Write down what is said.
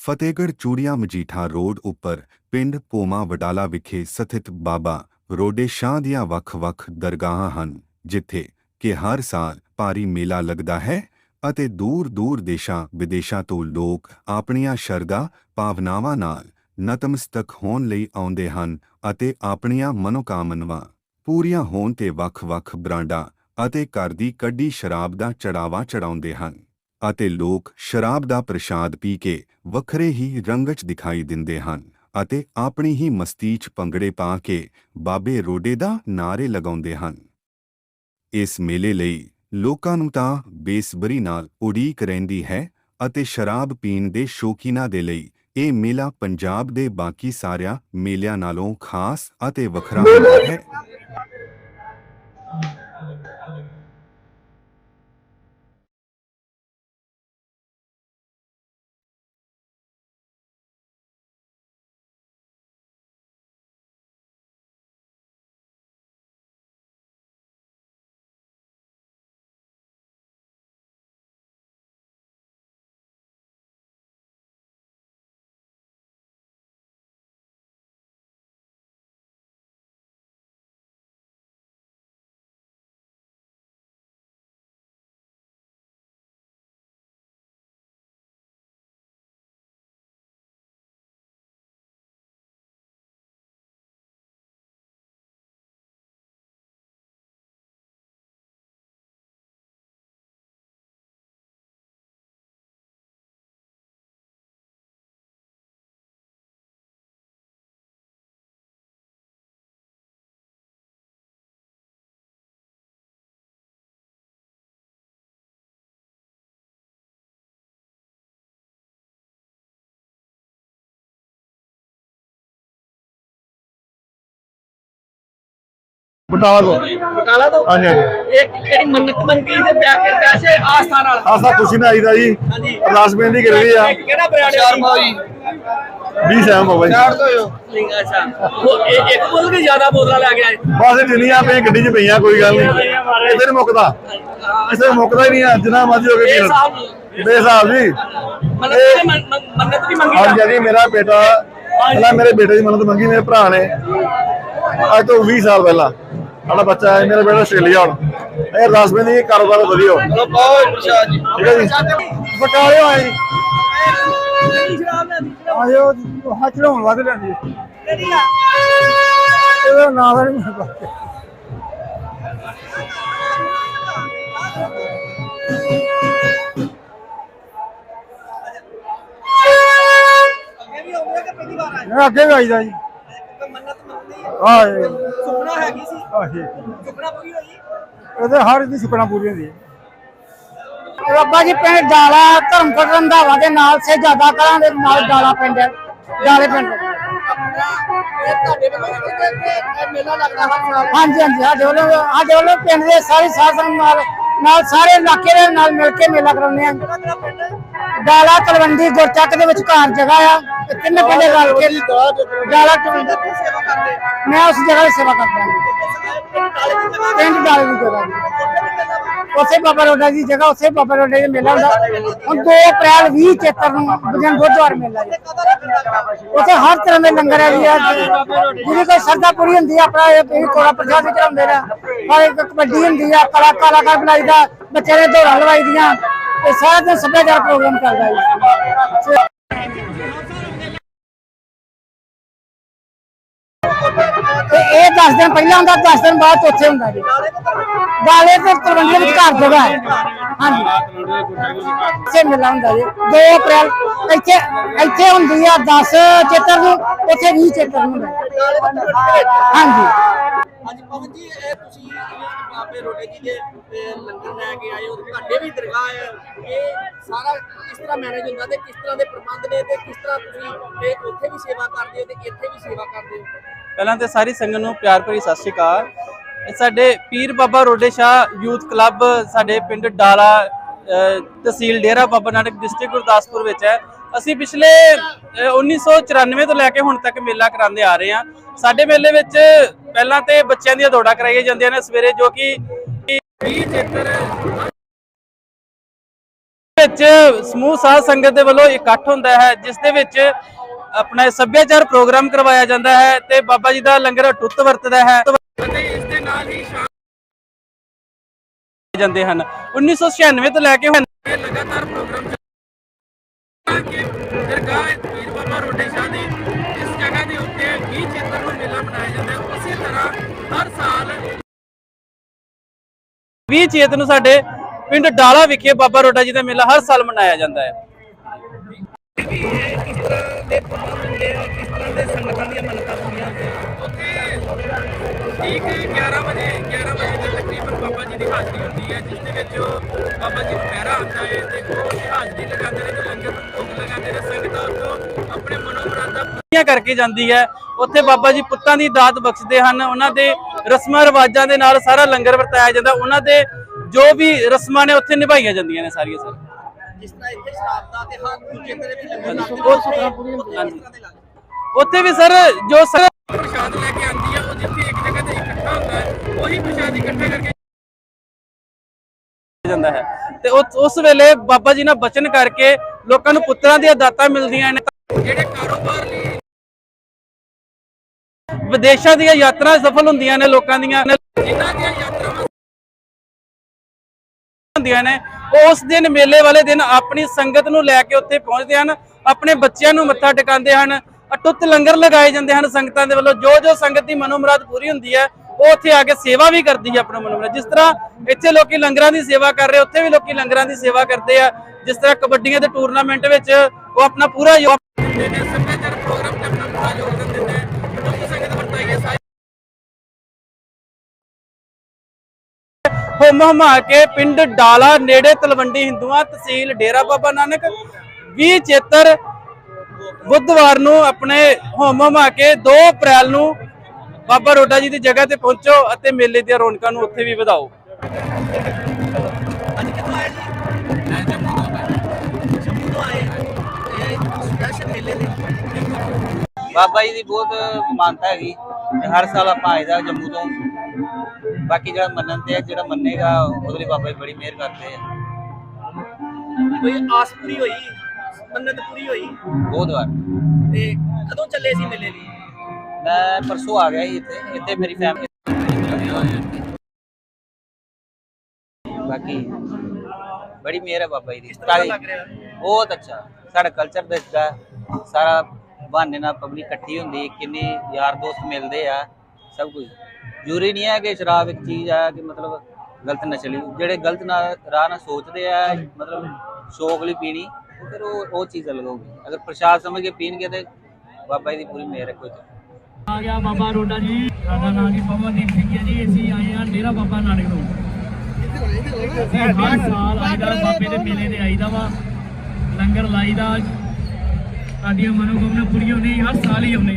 Fatehgarh Churian Majitha road ਉੱਪਰ ਪਿੰਡ ਪੋਮਾ ਵਡਾਲਾ ਵਿਖੇ ਸਥਿਤ ਬਾਬਾ ਰੋਡੇ ਸ਼ਾਹ ਦੀਆਂ ਵੱਖ-ਵੱਖ ਦਰਗਾਹਾਂ ਹਨ, ਜਿੱਥੇ ਕਿ ਹਰ ਸਾਲ ਭਾਰੀ ਮੇਲਾ ਲੱਗਦਾ ਹੈ ਅਤੇ ਦੂਰ-ਦੂਰ ਦੇਸ਼ਾਂ ਵਿਦੇਸ਼ਾਂ ਤੋਂ ਲੋਕ ਆਪਣੀਆਂ ਸ਼ਰਧਾ ਭਾਵਨਾਵਾਂ ਨਾਲ ਨਤਮਸਤਕ ਹੋਣ ਲਈ ਆਉਂਦੇ ਹਨ ਅਤੇ ਆਪਣੀਆਂ ਮਨੋਕਾਮਨਾਵਾਂ ਪੂਰੀਆਂ ਹੋਣ ਤੇ ਵੱਖ-ਵੱਖ ਬ੍ਰਾਂਡਾਂ ਅਤੇ ਘਰ ਦੀ ਕੱਢੀ ਸ਼ਰਾਬ ਦਾ ਚੜਾਵਾ ਚੜਾਉਂਦੇ ਹਨ। ਅਤੇ ਲੋਕ ਸ਼ਰਾਬ ਦਾ ਪ੍ਰਸ਼ਾਦ ਪੀ ਕੇ ਵੱਖਰੇ ਹੀ ਰੰਗ 'ਚ ਦਿਖਾਈ ਦਿੰਦੇ ਹਨ ਅਤੇ ਆਪਣੀ ਹੀ ਮਸਤੀ 'ਚ ਪੰਗੜੇ ਪਾ ਕੇ ਬਾਬੇ ਰੋਡੇ ਦਾ ਨਾਰੇ ਲਗਾਉਂਦੇ ਹਨ। ਇਸ ਮੇਲੇ ਲਈ ਲੋਕਾਂ ਨੂੰ ਤਾਂ ਬੇਸਬਰੀ ਨਾਲ ਉਡੀਕ ਰਹਿੰਦੀ ਹੈ ਅਤੇ ਸ਼ਰਾਬ ਪੀਣ ਦੇ ਸ਼ੌਕੀਨਾਂ ਦੇ ਲਈ ਇਹ ਮੇਲਾ ਪੰਜਾਬ ਦੇ ਬਾਕੀ ਸਾਰਿਆਂ ਮੇਲਿਆਂ ਨਾਲੋਂ ਖਾਸ ਅਤੇ ਵੱਖਰਾ ਹੁੰਦਾ ਹੈ। ਬਟਾਲਾ ਤੋਂ। ਬਟਾਲਾ ਤੋਂ? ਹਾਂਜੀ ਹਾਂਜੀ। ਇਹ ਕਿਹੜੀ ਮੰਨਤ ਮੰਗੀ ਤੇ ਪਿਆ ਕੇ ਪੈਸੇ ਆਸਥਾ ਨਾਲ? ਆਸਾ ਖੁਸ਼ੀ ਨਾਲ ਆਈਦਾ ਜੀ। ਹਾਂਜੀ। ਅਰਦਾਸ ਬੇਨਤੀ ਕਰੀ ਆ। ਇਹ ਕਿਹੜਾ ਬ੍ਰਾਂਡ ਹੈ ਸ਼ਰਮਾ ਜੀ 20 ਸੈਮ ਬਾਬਾ ਜੀ ਲਿੰਗ ਅੱਛਾ। ਉਹ ਇਹ ਇੱਕ ਬੋਤਲ ਕਿ ਜ਼ਿਆਦਾ ਬੋਤਲਾਂ ਲੈ ਕੇ ਆਏ। ਬਸ ਇਹ ਜਿੰਨੀਆਂ ਪਈਆਂ ਗੱਡੀ 'ਚ ਪਈਆਂ ਕੋਈ ਗੱਲ ਨਹੀਂ। ਇਹਦੇ ਨੀ ਮੁੱਕਦਾ। ਇਸੇ ਮੁੱਕਦਾ ਹੀ ਨਹੀਂ ਆ ਜਿੰਨਾ ਮਰਜ਼ੀ ਹੋ ਕੇ ਇਹ ਪੀਣ ਸਾਹਿਬ ਬੇਸਾਬ ਜੀ। ਮੰਨਤ ਦੀ ਮੰਨ- ਮੰਨ- ਮੰਨਤ ਦੀ ਮੰਗੀ ਹਾਂਜੀ ਹਾਂਜੀ ਮੇਰਾ ਬੇਟਾ ਪਹਿਲਾਂ ਮੇਰੇ ਬੇਟੇ ਦੀ ਮੰਨਤ ਮੰਗੀ ਮੇਰੇ ਭਰਾ ਨੇ। ਅੱਜ ਤੋਂ 20 ਸਾਲ ਪਹਿਲਾਂ। ਸਾਡਾ ਬੱਚਾ ਹੈ ਮੇਰਾ ਬੇਟਾ ਆਸਟ੍ਰੇਲੀਆ ਹੁਣ। ਇਹ ਅਰਦਾਸ ਬੇਨਤੀ ਕਾਰੋਬਾਰ ਵਧੀਆ ਹੋ ਬਹੁਤ ਪ੍ਰਸ਼ਾਦ ਜੀ। ਠੀਕ ਹੈ ਜੀ? ਬਟਾਲੇ ਆਏ ਜੀ। ਆਇਓ ਹੱਥ ਲਾਉਣ ਵਾਦੇ ਲੈਂਦੀ ਇਹਦਾ ਨਾਮ ਦਾ ਨਹੀਂ ਪਤਾ ਅੱਗੇ ਵੀ ਆਉਂਦੇ ਕਿ ਪਹਿਲੀ ਵਾਰ ਆਏ? ਮੈਂ ਅੱਗੇ ਵੀ ਆਈਦਾ ਜੀ। ਕੋਈ ਮੰਨਤ ਮੰਗਦੀ ਹੈ ਸੁਪਨਾ ਹੈਗੀ ਸੀ। ਆਹੀ। ਸੁਪਨਾ ਪੂਰੀ ਹੋਈ? ਇਹਦੇ ਹਰ ਦੀ ਸੁਪਨਾ ਪੂਰੀ ਹੁੰਦੀ ਹੈ। ਰੱਬਾ ਜੀ ਪਿੰਡ ਡਾਲਾ ਧਰਮਪੁਰ ਰੰਧਾਵਾ ਦੇ ਨਾਲ ਸੇ ਜ਼ਿਆਦਾ ਕਰਾਂ ਦੇ ਨਾਲ ਡਾਲਾ ਪਿੰਡ ਹੈ। ਡਾਲੇ ਪਿੰਡ। ਹਾਂਜੀ ਹਾਂਜੀ ਸਾਡੇ ਵੱਲੋਂ ਸਾਡੇ ਵੱਲੋਂ ਪਿੰਡ ਦੇ ਸਾਰੇ ਸਾਧਨ ਨਾਲ ਨਾਲ ਸਾਰੇ ਇਲਾਕੇ ਦੇ ਨਾਲ ਮਿਲ ਕੇ ਮੇਲਾ ਕਰਾਉਂਦੇ ਆ। ਡਾਲਾ ਤਲਵੰਡੀ ਗੁਰਚੱਕ ਦੇ ਵਿਚਕਾਰ ਜਗ੍ਹਾ ਆ। ਤਿੰਨੇ ਪਿੰਡ ਰਲ ਕੇ ਸੇਵਾ ਕਰਦੇ ਮੈਂ ਉਸ ਜਗ੍ਹਾ ਦੀ ਸੇਵਾ ਕਰਦਾ ਹਾਂ। ਪਿੰਡ ਡਾਲੇ ਦੀ ਜਗ੍ਹਾ। ਉੱਥੇ ਬਾਬਾ ਰੋਡਾ ਦੀ ਜਗ੍ਹਾ ਉੱਥੇ ਬਾਬਾ ਰੋਡੇ ਦਾ ਮੇਲਾ ਹੁੰਦਾ। ਹੁਣ 2 ਅਪ੍ਰੈਲ 20 ਚੇਤਰ ਨੂੰ ਬਜਨ ਬੁੱਧਵਾਰ ਮੇਲਾ ਜੀ। ਉੱਥੇ ਹਰ ਤਰ੍ਹਾਂ ਦੇ ਲੰਗਰ ਹੈ ਜੀ। ਜਿਹਦੀ ਕੋਈ ਸਰਦਾ ਪੂਰੀ ਹੁੰਦੀ ਆ ਆਪਣਾ ਇਹ ਇਹ ਕੋਲਾ ਪ੍ਰਸ਼ਾਦ ਵੀ ਚੜਾਉਂਦੇ ਨੇ। ਪਰ ਇੱਕ ਕਬੱਡੀ ਹੁੰਦੀ ਆ ਕਲਾ ਕਲਾਕਾਰ ਬਣਾਈਦਾ ਬੱਚੇ ਦੇ ਦੌੜਾਂ ਲਵਾਈਦੀਆਂ ਤੇ ਸਾਰਾ ਦਿਨ ਸੱਭਿਆਚਾਰ ਪ੍ਰੋਗਰਾਮ ਚੱਲਦਾ ਜੀ। ਤੇ ਇਹ 10 ਦਿਨ ਪਹਿਲਾਂ ਹੁੰਦਾ 10 ਦਿਨ ਬਾਅਦ ਚੌਥੇ ਹੁੰਦਾ ਜੀ। ਗਾਲੇ ਤੇ ਤਲਵੰਡੀ ਵਿੱਚ ਘਰ ਜਗ੍ਹਾ ਹੈ। ਹਾਂਜੀ। ਇੱਥੇ ਮੇਲਾ ਹੁੰਦਾ ਜੀ। 2 ਅਪ੍ਰੈਲ, ਇੱਥੇ ਇੱਥੇ ਹੁੰਦੀ ਆ 10 ਚੇਤਰ ਨੂੰ, ਉੱਥੇ 20 ਚੇਤਰ ਨੂੰ ਹੁੰਦਾ। ਹਾਂਜੀ। ਅੱਜ ਪਵਨ ਜੀ, ਇਹ ਤੁਸੀਂ ਬਾਬੇ ਰੋਡੇ ਜੀ ਦੇ ਲੰਗਰ ਲੈ ਕੇ ਆਏ ਹੋ ਤੁਹਾਡੇ ਵੀ ਦਰਗਾਹ ਹੈ। ਇਹ ਸਾਰਾ ਕਿਸ ਤਰ੍ਹਾਂ ਮੈਨੇਜ ਹੁੰਦਾ ਤੇ ਕਿਸ ਤਰ੍ਹਾਂ ਦੇ ਪ੍ਰਬੰਧ ਨੇ ਤੇ ਕਿਸ ਤਰ੍ਹਾਂ ਤੁਸੀਂ ਉੱਥੇ ਵੀ ਸੇਵਾ ਕਰਦੇ ਹੋ ਤੇ ਇੱਥੇ ਵੀ ਸੇਵਾ ਕਰਦੇ ਹੋ? ਪਹਿਲਾਂ ਤੇ ਸਾਰੀ ਸੰਗਤ ਨੂੰ ਪਿਆਰ ਭਰੀ ਸਤਿ ਸ਼੍ਰੀ ਅਕਾਲ। ਸਾਡੇ ਪੀਰ ਬਾਬਾ ਰੋਡੇ ਸ਼ਾਹ ਯੂਥ ਕਲੱਬ ਸਾਡੇ ਪਿੰਡ ਡਾਲਾ ਤਹਿਸੀਲ ਡੇਰਾ ਬਾਬਾ ਨਾਨਕ ਡਿਸਟ੍ਰਿਕਟ ਗੁਰਦਾਸਪੁਰ ਵਿੱਚ ਹੈ। ਅਸੀਂ ਪਿਛਲੇ ਅਹ, 1994 ਤੋਂ ਲੈ ਕੇ ਹੁਣ ਤੱਕ ਮੇਲਾ ਕਰਾਉਂਦੇ ਆ ਰਹੇ ਹਾਂ। ਸਾਡੇ ਮੇਲੇ ਵਿੱਚ ਪਹਿਲਾਂ ਤੇ ਬੱਚਿਆਂ ਦੀਆਂ ਦੌੜਾਂ ਕਰਾਈਆਂ ਜਾਂਦੀਆਂ ਨੇ ਸਵੇਰੇ ਜੋ ਕਿ 20 ਚੇਤਰ ਵਿੱਚ ਸਮੂਹ ਸਾਧ ਸੰਗਤ ਦੇ ਵੱਲੋਂ ਇਕੱਠ ਹੁੰਦਾ ਹੈ ਜਿਸ ਦੇ ਵਿੱਚ ਆਪਣਾ ਸੱਭਿਆਚਾਰ ਪ੍ਰੋਗਰਾਮ ਕਰਵਾਇਆ ਜਾਂਦਾ ਹੈ ਤੇ ਬਾਬਾ ਜੀ ਦਾ ਲੰਗਰ ਅਟੁੱਟ ਵਰਤਦਾ ਹੈ ਅਤੇ ਇਸ ਦੇ ਨਾਲ ਹੀ ਸ਼ਾਮ ਜਾਂਦੇ ਹਨ। 1996 ਤੋਂ ਲੈ ਕੇ ਹੁਣ ਲਗਾਤਾਰ ਪ੍ਰੋਗਰਾਮ ਕਿ ਦਰਗਾਹ ਪੀਰ ਬਾਬਾ ਰੋਡੇ ਸ਼ਾਹ ਦੀ ਇਸ ਜਗ੍ਹਾ ਦੇ ਉੱਤੇ 20 ਚੇਤਰ ਨੂੰ ਮੇਲਾ ਮਨਾਇਆ ਜਾਂਦਾ ਹੈ। ਉਸੇ ਤਰ੍ਹਾਂ ਹਰ ਸਾਲ 20 ਚੇਤ ਨੂੰ ਸਾਡੇ ਪਿੰਡ ਡਾਲਾ ਵਿਖੇ ਬਾਬਾ ਰੋਡਾ ਜੀ ਦਾ ਮੇਲਾ ਹਰ ਸਾਲ ਮਨਾਇਆ ਜਾਂਦਾ ਹੈ। ਠੀਕ 11 ਵਜੇ 11 ਵਜੇ ਦੇ ਤਕਰੀਬਨ ਬਾਬਾ ਜੀ ਦੀ ਹਾਜ਼ਰੀ ਹੁੰਦੀ ਹੈ ਜਿਸ ਦੇ ਵਿੱਚ ਬਾਬਾ ਜੀ ਪਹਿਰਾ ਆਉਂਦਾ ਹੈ ਤੇ ਉਹ ਹਾਜ਼ਰੀ ਲਗਾਉਂਦੇ ਨੇ ਤੇ ਲੰਗਰ ਭੋਗ ਲਗਾਉਂਦੇ ਨੇ ਸੰਗਤਾਂ ਤੋਂ ਆਪਣੇ ਮਨੋ ਪੂਰੀਆਂ ਕਰਕੇ ਜਾਂਦੀ ਹੈ। ਉੱਥੇ ਬਾਬਾ ਜੀ ਪੁੱਤਾਂ ਦੀ ਦਾਤ ਬਖਸ਼ਦੇ ਹਨ। ਉਹਨਾਂ ਦੇ ਰਸਮਾਂ ਰਿਵਾਜਾਂ ਦੇ ਨਾਲ ਸਾਰਾ ਲੰਗਰ ਵਰਤਾਇਆ ਜਾਂਦਾ। ਉਹਨਾਂ ਦੇ ਜੋ ਵੀ ਰਸਮਾਂ ਨੇ, ਉੱਥੇ ਨਿਭਾਈਆਂ ਜਾਂਦੀਆਂ ਨੇ ਸਾਰੀਆਂ, ਸਰ। ਜਿਸ ਤਰ੍ਹਾਂ ਇੱਥੇ ਸ਼ਰਾਬ ਦਾ ਤੇ ਹਰ ਦੂਜੇ ਤੇਰੇ ਵੀ ਲੰਗਰ ਹਾਂਜੀ, ਲੱਗਦੇ ਉਹ ਨੇ, ਸੁਥਰਾ ਉੱਥੇ ਪੂਰੀ ਵੀ ਸਰ ਜੋ ਸਰ ਪ੍ਰਸ਼ਾਦ ਲੈ ਕੇ ਆਂਦੀ ਹੈ ਉਹ ਜਿੱਥੇ ਇੱਕ ਜਗ੍ਹਾ ਤੇ ਇਕੱਠਾ ਹੁੰਦਾ ਹੈ ਉਹੀ ਪ੍ਰਸ਼ਾਦ ਇਕੱਠੇ ਕਰਕੇ ਜਾਂਦਾ ਹੈ। ਤੇ ਉਸ ਉਸ ਵੇਲੇ ਬਾਬਾ ਜੀ ਨਾਲ ਬਚਨ ਕਰਕੇ ਲੋਕਾਂ ਨੂੰ ਪੁੱਤਰਾਂ ਦੀਆਂ ਦਾਤਾਂ ਮਿਲਦੀਆਂ ਨੇ। ਜਿਹੜੇ ਕਾਰੋਬਾਰ ਲਈ ਵਿਦੇਸ਼ਾਂ ਦੀਆਂ ਯਾਤਰਾ ਸਫਲ ਹੁੰਦੀਆਂ ਨੇ ਲੋਕਾਂ ਦੀਆਂ। ਜਿਨ੍ਹਾਂ ਦੀਆਂ ਹੁੰਦੀਆਂ ਨੇ ਉਹ ਉਸ ਦਿਨ ਮੇਲੇ ਵਾਲੇ ਦਿਨ ਆਪਣੀ ਸੰਗਤ ਨੂੰ ਲੈ ਕੇ ਉੱਥੇ ਪਹੁੰਚਦੇ ਹਨ, ਆਪਣੇ ਬੱਚਿਆਂ ਨੂੰ ਮੱਥਾ ਟਿਕਾਉਂਦੇ ਹਨ ਅਟੁੱਟ ਲੰਗਰ ਲਗਾਏ ਜਾਂਦੇ ਹਨ ਸੰਗਤਾਂ ਦੇ ਵੱਲੋਂ, ਜੋ ਜੋ ਸੰਗਤ ਦੀ ਮਨੋਮਰਾਦ ਪੂਰੀ ਹੁੰਦੀ ਹੈ, ਉਹ ਉੱਥੇ ਆ ਕੇ ਸੇਵਾ ਵੀ ਕਰਦੀ ਹੈ ਆਪਣਾ ਮਨੋਮਰਾਦ। ਜਿਸ ਤਰ੍ਹਾਂ ਇੱਥੇ ਲੋਕੀ ਲੰਗਰਾਂ ਦੀ ਸੇਵਾ ਕਰ ਰਹੇ, ਉੱਥੇ ਵੀ ਲੋਕੀ ਲੰਗਰਾਂ ਦੀ ਸੇਵਾ ਕਰਦੇ ਆ, ਜਿਸ ਤਰ੍ਹਾਂ ਕਬੱਡੀਆਂ ਦੇ ਟੂਰਨਾਮੈਂਟ ਵਿੱਚ ਉਹ ਆਪਣਾ ਪੂਰਾ ਯੋਗਦਾਨ ਦਿੰਦੇ ਨੇ ਸੱਭਿਆਚਾਰ ਪ੍ਰੋਗਰਾਮ ਤੇ ਆਪਣਾ ਪੂਰਾ ਯੋਗਦਾਨ ਹੁਮ ਹੁਮਾ ਕੇ ਪਿੰਡ ਡਾਲਾ ਨੇੜੇ ਤਲਵੰਡੀ ਹਿੰਦੂਆਂ ਤਹਿਸੀਲ ਡੇਰਾ ਬਾਬਾ ਨਾਨਕ। 20 ਚੇਤਰ ਬੁੱਧਵਾਰ ਨੂੰ ਆਪਣੇ ਹੁਮ ਹੁਮਾ ਕੇ 2 ਅਪ੍ਰੈਲ ਨੂੰ ਬਾਬਾ ਰੋਡਾ ਜੀ ਦੀ ਜਗ੍ਹਾ ਤੇ ਪਹੁੰਚੋ ਅਤੇ ਮੇਲੇ ਦੀਆਂ ਰੌਣਕਾਂ ਨੂੰ ਉੱਥੇ ਵੀ ਵਧਾਓ। ਬਾਬਾ ਜੀ ਦੀ ਬਹੁਤ ਮਾਨਤਾ ਹੈਗੀ। ਹਰ ਸਾਲ ਆਪਾਂ ਆਈਦਾ ਜੰਮੂ ਤੋਂ। ਬਾਕੀ ਜਿਹੜਾ ਮੰਨਣ ਤੇ ਜਿਹੜਾ ਮੰਨੇਗਾ ਉਹਦੇ ਲਈ ਬਾਬਾ ਜੀ ਬੜੀ ਮਿਹਰ ਕਰਦੇ ਆ। ਕੋਈ ਆਸ ਪੂਰੀ ਹੋਈ? ਮੰਨਤ ਪੂਰੀ ਹੋਈ? ਬਹੁਤ ਵਾਰ। ਤੇ ਕਦੋਂ ਚੱਲੇ ਸੀ ਮੇਲੇ ਲਈ? ਮੈਂ ਪਰਸੋਂ ਆ ਗਿਆ ਸੀ ਇੱਥੇ ਇੱਥੇ ਮੇਰੀ ਫੈਮਿਲੀ ਬਾਕੀ ਬੜੀ ਮਿਹਰ ਹੈ ਬਾਬਾ ਜੀ ਦੀ। ਕਿਸ ਤਰ੍ਹਾਂ ਦਾ ਲੱਗ ਰਿਹਾ? ਬਹੁਤ ਅੱਛਾ। ਸਾਡਾ ਕਲਚਰ ਦੱਸਦਾ ਸਾਰਾ ਬਹਾਨੇ ਨਾਲ ਪਬਲਿਕ ਇਕੱਠੀ ਹੁੰਦੀ ਕਿੰਨੇ ਯਾਰ ਦੋਸਤ ਮਿਲਦੇ ਆ ਸਭ ਕੁਝ। ਜ਼ਰੂਰੀ ਨਹੀਂ ਹੈ ਕਿ ਸ਼ਰਾਬ ਇੱਕ ਚੀਜ਼ ਹੈ ਕਿ ਮਤਲਬ ਗਲਤ ਨਸ਼ਲੀ ਜਿਹੜੇ ਗਲਤ ਨਾ, ਰਾਹ ਨਾਲ ਸੋਚਦੇ ਆ, ਮਤਲਬ ਸ਼ੌਕ ਲਈ ਪੀਣੀ ਉਹ ਫਿਰ ਉਹ ਉਹ ਚੀਜ਼ ਅਲੱਗ ਹੋਊਗੀ। ਅਗਰ ਪ੍ਰਸ਼ਾਦ ਸਮਝ ਕੇ ਪੀਣਗੇ ਤੇ ਬਾਬਾ ਜੀ ਦੀ ਪੂਰੀ ਮਿਹਰ ਹੈ ਕੋਈ ਆ ਗਿਆ ਬਾਬਾ ਰੋਡਾ ਜੀ। ਸਾਡਾ ਨਾਮ ਜੀ ਬਾਬਾ ਸਿੰਘ ਹੈ ਜੀ। ਅਸੀਂ ਆਏ ਹਾਂ ਡੇਰਾ ਬਾਬਾ ਨਾਨਕ ਤੋਂ। ਅਸੀਂ ਹਰ ਸਾਲ ਆਈਦਾ, ਬਾਬੇ ਦੇ ਮੇਲੇ ਤੇ ਆਈਦਾ ਵਾ। ਲੰਗਰ ਲਾਈਦਾ। ਸਾਡੀਆਂ ਮਨੋਕਾਮਨਾ ਪੂਰੀਆਂ ਹੁੰਦੀਆਂ ਹਰ ਸਾਲ ਹੀ ਆਉਂਦੇ